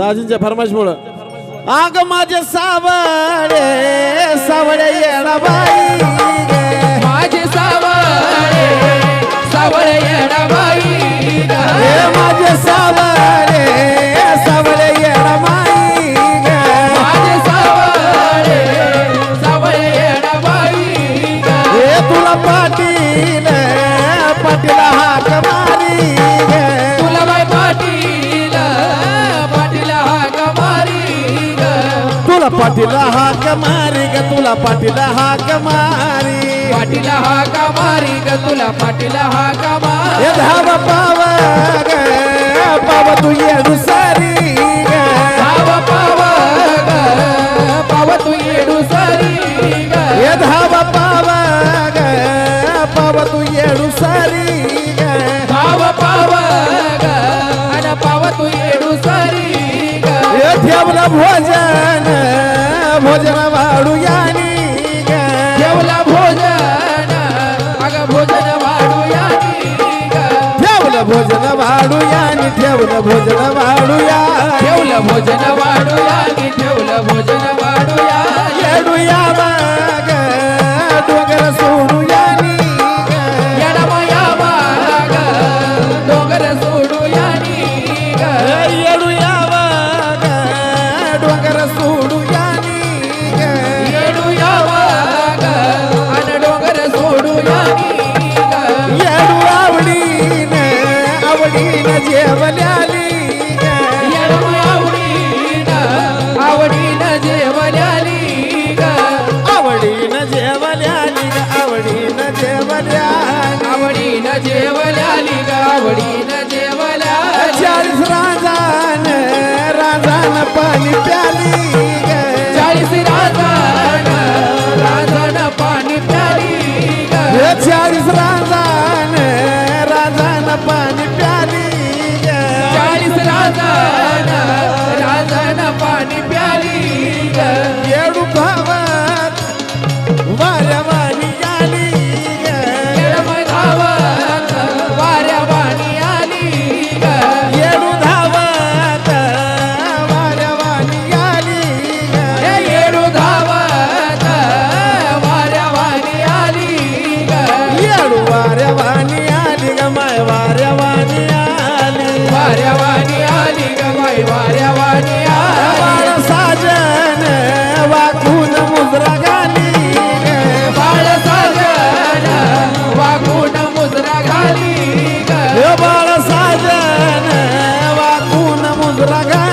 दाजींच्या फरमाईशमुळं आग माझे सावळे सावळे येणा बाई गे. माझे सावळे सावळे येडाबाई हे माझे सावळे सावळे येणा बाई गे. माझे सावळे सावळे येडाबाई हे तुला पाटील पाटील हाक मारी. तुला बाई पाटील पाटील पाटील हाक मारी ग तुला पाटील हाक मारी. पाटील हा कमारी ग तुला पाटील हा कमारी हे धाव पाव पाव तू येडू सारी ठेवलं भोजन भोजन वाढू यानी जेवला भोजन अग भोजन वाढू यानी ठेवलं भोजन वाढू यानी ठेवलं भोजन वाढू या ठेवलं भोजन वाढू यानी ठेवलं भोजन जेवल्याली आवडीन आवडीन जेवल्याली आवडीन जेवल्याली आवडीन जेवल्याली आवडीन जेवल्याली आवडीन जेवल्या चाळीस राजान राजान पाणी प्याली पाणी प्याली ग. Braga.